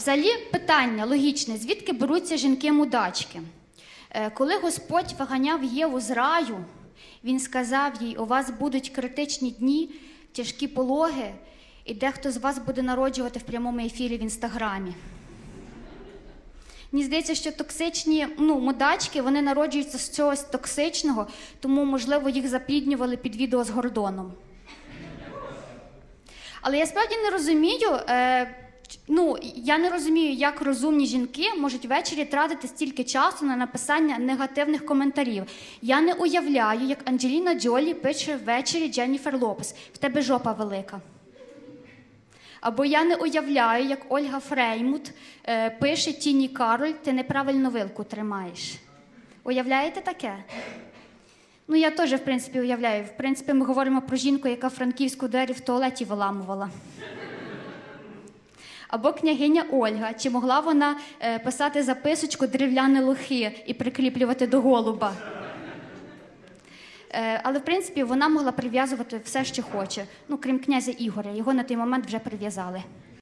Взагалі питання логічне: звідки беруться жінки-мудачки? Е, Коли Господь виганяв Єву з раю, він сказав їй: у вас будуть критичні дні, тяжкі пологи, і дехто з вас буде народжувати в прямому ефірі в інстаграмі. Мені здається, що токсичні ну, мудачки вони народжуються з чогось токсичного, тому, можливо, їх запліднювали під відео з Гордоном. Але я справді не розумію. Е, ну, я не розумію, як розумні жінки можуть ввечері тратити стільки часу на написання негативних коментарів. Я не уявляю, як Анджеліна Джолі пише ввечері Дженніфер Лопес. В тебе жопа велика. Або я не уявляю, як Ольга Фреймут е, пише Тіні Кароль, ти неправильно вилку тримаєш. Уявляєте таке? Ну, я теж, в принципі, уявляю. В принципі, ми говоримо про жінку, яка франківську двері в туалеті виламувала. Або княгиня Ольга. Чи могла вона е, писати записочку дерев'яні лохи і прикріплювати до голуба? Е, але в принципі вона могла прив'язувати все, що хоче. Ну, крім князя Ігоря, його на той момент вже прив'язали.